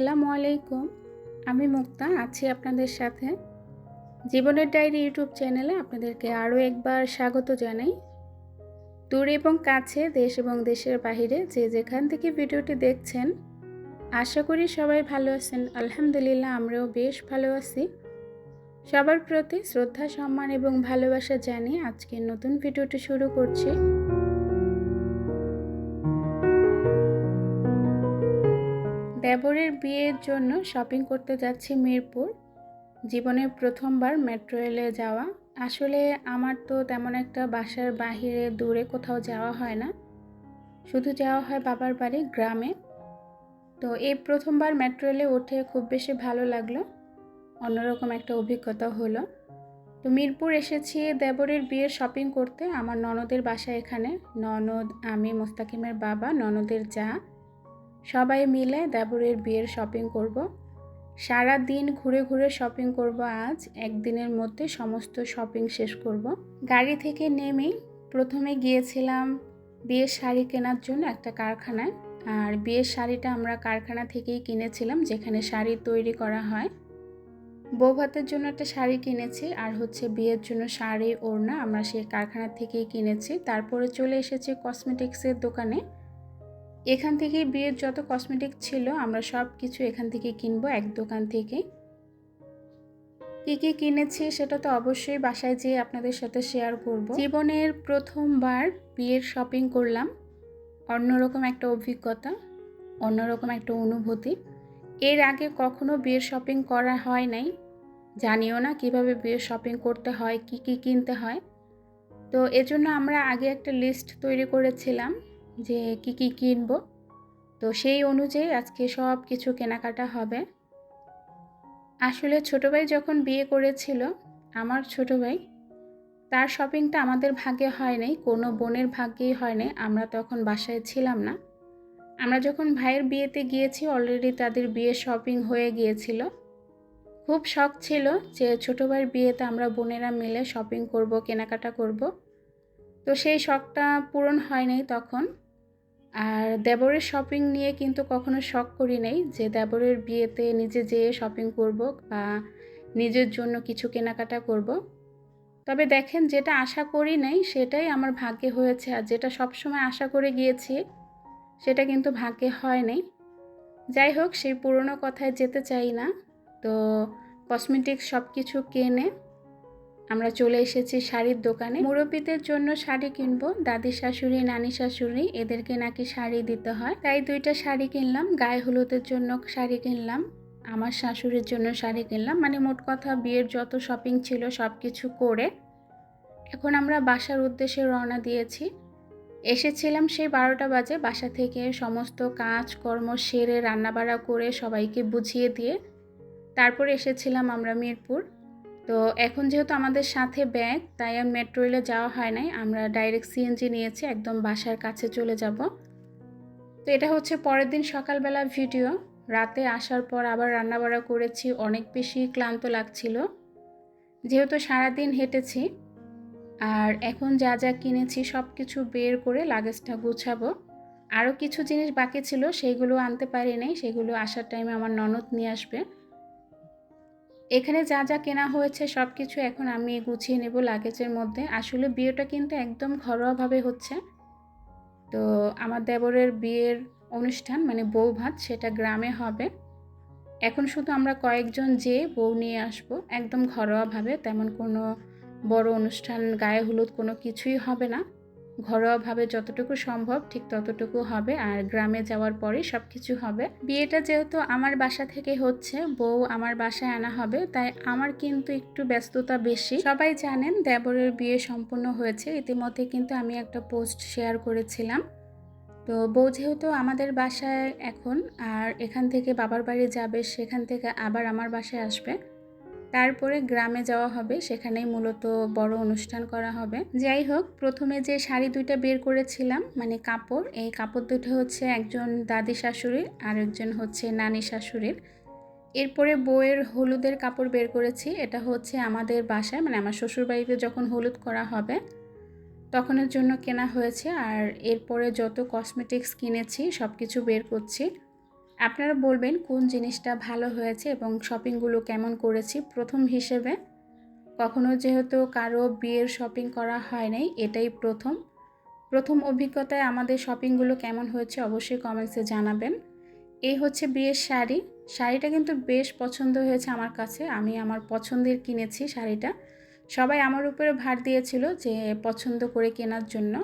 আলাইকুম। আমি মুক্তা, আছি আপনাদের সাথে। জীবনের ডায়েরি ইউটিউব চ্যানেলে আপনাদেরকে আরও একবার স্বাগত জানাই। দূর এবং কাছে, দেশ এবং দেশের বাহিরে যে যেখান থেকে ভিডিওটি দেখছেন, আশা করি সবাই ভালো আছেন। আলহামদুলিল্লাহ, আমরাও বেশ ভালো আছি। সবার প্রতি শ্রদ্ধা, সম্মান এবং ভালোবাসা জানিয়ে আজকের নতুন ভিডিওটি শুরু করছি। দেবরের বিয়ের জন্য শপিং করতে যাচ্ছি মিরপুর। জীবনের প্রথমবার মেট্রো রেলে যাওয়া। আসলে আমার তো তেমন একটা বাসার বাহিরে, দূরে কোথাও যাওয়া হয় না। শুধু যাওয়া হয় বাবার বাড়ি, গ্রামে। তো এই প্রথমবার মেট্রো রেলে উঠে খুব বেশি ভালো লাগল। অন্যরকম একটা অভিজ্ঞতা হলো। তো মিরপুর এসেছি দেবরের বিয়ের শপিং করতে। আমার ননদের বাসা এখানে। ননদ, আমি, মোস্তাকিমের বাবা, ননদের যা। সবাই মিলে দেবরের বিয়ের শপিং করব। সারা দিন ঘুরে ঘুরে শপিং করব আজ, একদিনের মধ্যে সমস্ত শপিং শেষ করব। গাড়ি থেকে নেমেই প্রথমে গিয়েছিলাম বিয়ের শাড়ি কেনার জন্য একটা কারখানায় আর বিয়ের শাড়িটা আমরা কারখানা থেকেই কিনেছিলাম, যেখানে শাড়ি তৈরি করা হয় বৌভাতের জন্য একটা শাড়ি কিনেছি, আর হচ্ছে বিয়ের জন্য শাড়ি ওড়না আমরা সেই কারখানা থেকেই কিনেছি তারপরে চলে এসেছি কসমেটিক্সের দোকানে এখান থেকে বিয়ের যত কসমেটিক ছিল, আমরা সব কিছু এখান থেকে কিনবো, এক দোকান থেকে। কী কী কিনেছি সেটা তো অবশ্যই বাসায় যেয়ে আপনাদের সাথে শেয়ার করব। জীবনের প্রথমবার বিয়ের শপিং করলাম। অন্যরকম একটা অভিজ্ঞতা, অন্যরকম একটা অনুভূতি। এর আগে কখনো বিয়ের শপিং করা হয় নাই। জানিও না কীভাবে বিয়ের শপিং করতে হয়, কি কি কিনতে হয়। তো এজন্য আমরা আগে একটা লিস্ট তৈরি করেছিলাম। যে কি কি কিনব। তো সেই অনুযায়ী আজকে সব কিছু কেনাকাটা হবে। আসলে ছোটো ভাই যখন বিয়ে করেছিল, আমার ছোটো ভাই, তার শপিংটা আমাদের ভাগ্যে হয় নাই, কোনো বোনের ভাগ্যেই হয় নাই, আমরা তখন বাসায় ছিলাম না। আমরা যখন ভাইয়ের বিয়েতে গিয়েছি অলরেডি তাদের বিয়ে শপিং হয়ে গিয়েছিল। খুব শখ ছিল যে ছোটো ভাইয়ের বিয়েতে আমরা বোনেরা মিলে শপিং করব, কেনাকাটা করব। তো সেই শখটা পূরণ হয় নাই তখন। আর দেবরের শপিং নিয়ে কিন্তু কখনো শখ করি নাই যে দেবরের বিয়েতে নিজে যেয়ে শপিং করব বা নিজের জন্য কিছু কেনাকাটা করব। তবে দেখেন যেটা আশা করি নাই সেটাই আমার ভাগ্যে হয়েছে আর যেটা সবসময় আশা করে গিয়েছি সেটা কিন্তু ভাগ্যে হয় নাই। যাই হোক, সেই পুরনো কথায় যেতে চাই না। তো কসমেটিক্স সব কিছু কিনে আমরা চলে এসেছি শাড়ির দোকানে। মুরব্বীদের জন্য শাড়ি কিনবো। দাদি শাশুড়ি, নানি শাশুড়ি, এদেরকে নাকি শাড়ি দিতে হয়। তাই দুইটা শাড়ি কিনলাম। গায়ে হলুদের জন্য শাড়ি কিনলাম। আমার শাশুড়ির জন্য শাড়ি কিনলাম। মানে মোট কথা বিয়ের যত শপিং ছিল সব কিছু করে এখন আমরা বাসার উদ্দেশ্যে রওনা দিয়েছি। এসেছিলাম সেই বারোটা বাজে। বাসা থেকে সমস্ত কাজ কর্ম সেরে রান্নাবাড়া করে সবাইকে বুঝিয়ে দিয়ে তারপর এসেছিলাম আমরা মিরপুর। তো এখন যেহেতু আমাদের সাথে ব্যাগ, তাই আর মেট্রো রেলে যাওয়া হয় নাই। আমরা ডাইরেক্ট সিএনজি নিয়েছি, একদম বাসার কাছে চলে যাব। তো এটা হচ্ছে পরের দিন সকালবেলা ভিডিও রাতে আসার পর আবার রান্নাবাড়া করেছি, অনেক বেশি ক্লান্ত লাগছিল। যেহেতু সারাদিন হেঁটেছি, আর এখন যা যা কিনেছি সব কিছু বের করে লাগেজটা গুছাবো। আরও কিছু জিনিস বাকি ছিল, সেইগুলো আনতে পারি নাই, সেগুলো আসার টাইমে আমার ননদ নিয়ে আসবে। এখানে যা যা কেনা হয়েছে সব কিছু এখন আমি গুছিয়ে নেব লাগেজের মধ্যে। আসলে বিয়েটা কিন্তু একদম ঘরোয়াভাবে হচ্ছে। তো আমার দেবরের বিয়ের অনুষ্ঠান মানে বউ ভাত, সেটা গ্রামে হবে। এখন শুধু আমরা কয়েকজন যেয়ে বউ নিয়ে আসব, একদম ঘরোয়াভাবে, তেমন কোনো বড় অনুষ্ঠান, গায়ে হলুদ কোনো কিছুই হবে না। ঘরোয়াভাবে যতটুকু সম্ভব, ঠিক ততটুকু হবে। আর গ্রামে যাওয়ার পরে সব কিছু হবে। বিয়েটা যেহেতু আমার বাসা থেকে হচ্ছে, বউ আমার বাসায় আনা হবে, তাই আমার কিন্তু একটু ব্যস্ততা বেশি। সবাই জানেন, দেবরের বিয়ে সম্পূর্ণ হয়েছে। ইতিমধ্যে কিন্তু আমি একটা পোস্ট শেয়ার করেছিলাম। তো বউ যেহেতু আমাদের বাসায় এখন, আর এখান থেকে বাবার বাড়ি যাবে, সেখান থেকে আবার আমার বাসায় আসবে। তারপরে গ্রামে যাওয়া হবে, সেখানেই মূলত বড় অনুষ্ঠান করা হবে। যাই হোক, প্রথমে যে শাড়ি দুইটা বের করেছিলাম মানে কাপড়, এই কাপড় দুটো হচ্ছে একজন দাদি শাশুড়ির আর একজন হচ্ছে নানি শাশুড়ির। এরপরে বইয়ের হলুদের কাপড় বের করেছি, এটা হচ্ছে আমাদের বাসায় মানে আমার শ্বশুরবাড়িতে যখন হলুদ করা হবে, তখনের জন্য কেনা হয়েছে। আর এরপরে যত কসমেটিক্স কিনেছি সব কিছু বের করছি। আপনারা বলবেন কোন জিনিসটা ভালো হয়েছে এবং শপিংগুলো কেমন করেছি? প্রথম হিসেবে কখনো যেহেতু কারও বিয়ের শপিং করা হয় নাই, এটাই প্রথম। প্রথম অভিজ্ঞতায় আমাদের শপিংগুলো কেমন হয়েছে অবশ্যই কমেন্টসে জানাবেন। এই হচ্ছে বিয়ের শাড়ি। শাড়িটা কিন্তু বেশ পছন্দ হয়েছে আমার কাছে। আমি আমার পছন্দের কিনেছি শাড়িটা। সবাই আমার উপরে ভার দিয়েছিল যে পছন্দ করে কেনার জন্য।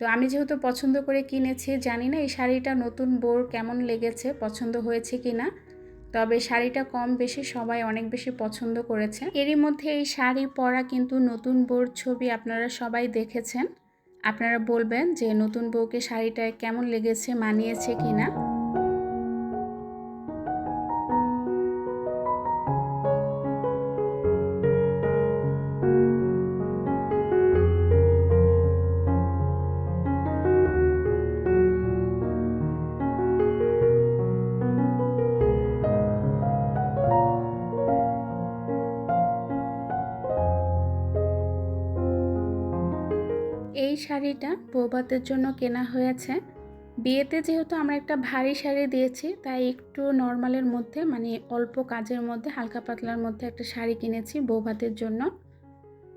তো আমি যেহেতু পছন্দ করে কিনেছি, জানি না এই শাড়িটা নতুন বোর কেমন লেগেছে, পছন্দ হয়েছে কি না। তবে শাড়িটা কম বেশি সবাই অনেক বেশি পছন্দ করেছে। এরই মধ্যে এই শাড়ি পরা কিন্তু নতুন বোর ছবি আপনারা সবাই দেখেছেন। আপনারা বলবেন যে নতুন বউকে শাড়িটা কেমন লেগেছে, মানিয়েছে কি না। শাড়িটা বৌবাতের জন্য কেনা হয়েছে। বিয়েতে যেহেতু আমরা একটা ভারী শাড়ি দিয়েছি, তাই একটু নর্মালের মধ্যে মানে অল্প কাজের মধ্যে, হালকা পাতলার মধ্যে একটা শাড়ি কিনেছি বৌভাতের জন্য।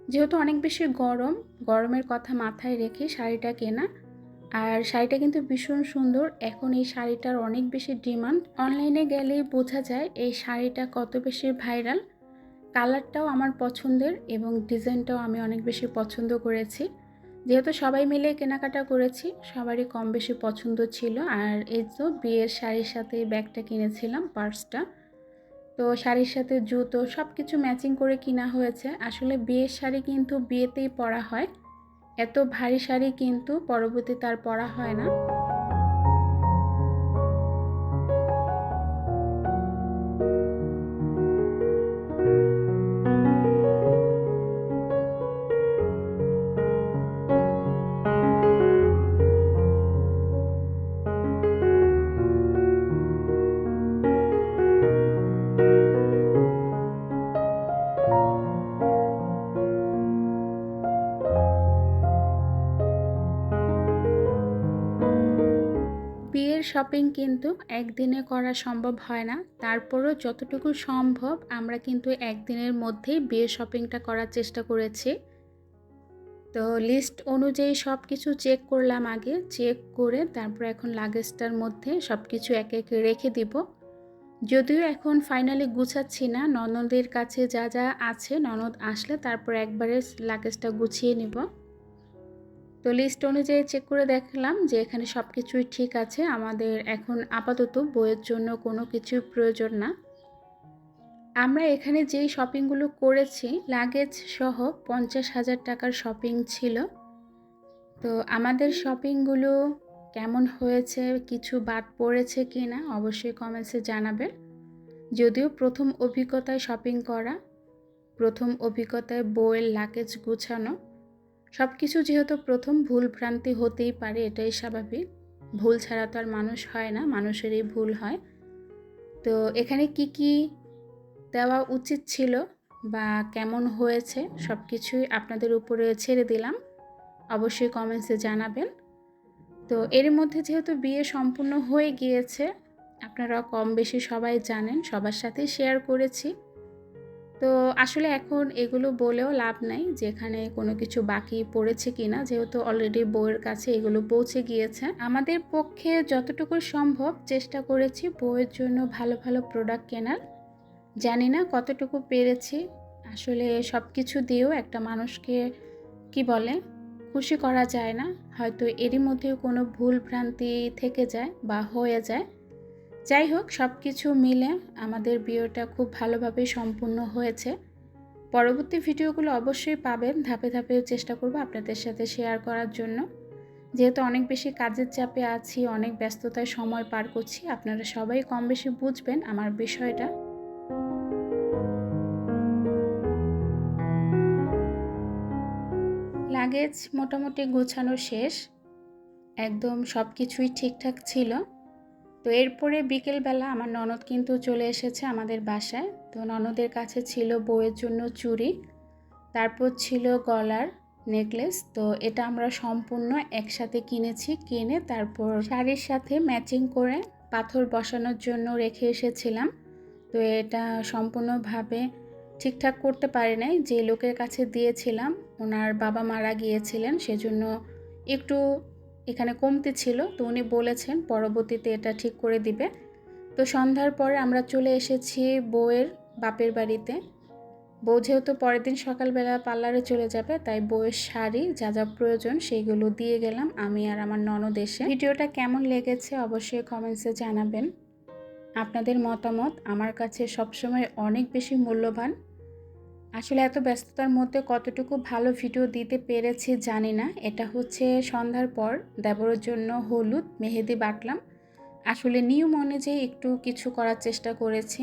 যেহেতু অনেক বেশি গরম, গরমের কথা মাথায় রেখে শাড়িটা কেনা। আর শাড়িটা কিন্তু ভীষণ সুন্দর। এখন এই শাড়িটার অনেক বেশি ডিমান্ড। অনলাইনে গেলেই বোঝা যায় এই শাড়িটা কত বেশি ভাইরাল। কালারটাও আমার পছন্দের এবং ডিজাইনটাও আমি অনেক বেশি পছন্দ করেছি। যেহেতু সবাই মিলে কেনাকাটা করেছি, সবারই কম বেশি পছন্দ ছিল। আর এই তো বিয়ের শাড়ির সাথে ব্যাগটা কিনেছিলাম, পার্সটা। তো শাড়ির সাথে জুতো সব কিছু ম্যাচিং করে কিনা হয়েছে। আসলে বিয়ের শাড়ি কিন্তু বিয়েতেই পরা হয়। এত ভারী শাড়ি কিন্তু পরবর্তীতে আর পরা হয় না। শপিং কিন্তু একদিনে করা সম্ভব হয় না। তারপরও যতটুকু সম্ভব আমরা কিন্তু একদিনের মধ্যেই বিয়ের শপিংটা করার চেষ্টা করেছি। তো লিস্ট অনুযায়ী সব কিছু চেক করলাম আগে চেক করে তারপর এখন লাগেজটার মধ্যে সব কিছু একে একে রেখে দিব। যদিও এখন ফাইনালি গুছাচ্ছি না, ননদের কাছে যা যা আছে ননদ আসলে তারপর একবারে লাগেজটা গুছিয়ে নিব। তো লিস্ট অনুযায়ী চেক করে দেখলাম যে এখানে সব কিছুই ঠিক আছে। আমাদের এখন আপাতত বইয়ের জন্য কোনো কিছুর প্রয়োজন না। আমরা এখানে যেই শপিংগুলো করেছি লাগেজ সহ পঞ্চাশ হাজার টাকার শপিং ছিল। তো আমাদের শপিংগুলো কেমন হয়েছে, কিছু বাদ পড়েছে কি না অবশ্যই কমেন্টসে জানাবেন। যদিও প্রথম অভিজ্ঞতায় শপিং করা, প্রথম অভিজ্ঞতায় বইয়ের লাগেজ গুছানো সব কিছু যেহেতু প্রথম ভুল ভ্রান্তি হতেই পারে, এটাই স্বাভাবিক। ভুল ছাড়া তো আর মানুষ হয় না, মানুষেরই ভুল হয়। তো এখানে কি কি দেওয়া উচিত ছিল বা কেমন হয়েছে সব কিছুই আপনাদের উপরে ছেড়ে দিলাম। অবশ্যই কমেন্টসে জানাবেন। তো এর মধ্যে যেহেতু বিয়ে সম্পূর্ণ হয়ে গিয়েছে আপনারা কম বেশি সবাই জানেন, সবার সাথে শেয়ার করেছি। তো আসলে এখন এগুলো বলেও লাভ নাই যেখানে কোনো কিছু বাকি পড়েছে কিনা। যেহেতু অলরেডি বইয়ের কাছে এগুলো পৌঁছে গিয়েছে। আমাদের পক্ষে যতটুকু সম্ভব চেষ্টা করেছি বইয়ের জন্য ভালো ভালো প্রোডাক্ট কেনার। জানি না কতটুকু পেরেছি। আসলে সব কিছু দিয়েও একটা মানুষকে কি বলে, খুশি করা যায় না। হয়তো এরই মধ্যেও কোনো ভুল ভ্রান্তি থেকে যায় বা হয়ে যায়। যাই হোক সব কিছু মিলে আমাদের বিয়েটা খুব ভালোভাবে সম্পূর্ণ হয়েছে। পরবর্তী ভিডিওগুলো অবশ্যই পাবেন। ধাপে ধাপে চেষ্টা করব আপনাদের সাথে শেয়ার করার জন্য। যেহেতু অনেক বেশি কাজের চাপে আছি, অনেক ব্যস্ততায় সময় পার করছি, আপনারা সবাই কম বেশি বুঝবেন আমার বিষয়টা। লাগেজ মোটামুটি গোছানো শেষ। একদম সব কিছুই ঠিকঠাক ছিল। তো এরপরে বিকেলবেলা আমার ননদ কিন্তু চলে এসেছে আমাদের বাসায়। তো ননদের কাছে ছিল বউয়ের জন্য চুড়ি, তারপর ছিল গলার নেকলেস। তো এটা আমরা সম্পূর্ণ একসাথে কিনেছি, কিনে তারপর শাড়ির সাথে ম্যাচিং করে পাথর বসানোর জন্য রেখে এসেছিলাম। তো এটা সম্পূর্ণভাবে ঠিকঠাক করতে পারি নাই, যে লোকের কাছে দিয়েছিলাম, ওনার বাবা মারা গিয়েছিলেন, সেজন্য একটু এখানে কমতি ছিল, তো উনি বলেছেন পরবর্তীতে এটা ঠিক করে দিবে। তো সন্ধ্যার পরে আমরা চলে এসেছি বউয়ের বাপের বাড়িতে। বউ যেহেতু পরের দিন সকালবেলা পার্লারে চলে যাবে, তাই বউয়ের শাড়ি, যা যা প্রয়োজন সেইগুলো দিয়ে গেলাম আমি আর আমার ননদ এসে। ভিডিওটা কেমন লেগেছে অবশ্যই কমেন্টসে জানাবেন। আপনাদের মতামত আমার কাছে সবসময় অনেক বেশি মূল্যবান। আসলে এত ব্যস্ততার মধ্যে কতটুকু ভালো ভিডিও দিতে পেরেছি জানি না। এটা হচ্ছে সন্ধ্যার পর, দেবরের জন্য হলুদ, মেহেদি বাটলাম। আসলে নিয়ম অনুযায়ী একটু কিছু করার চেষ্টা করেছি।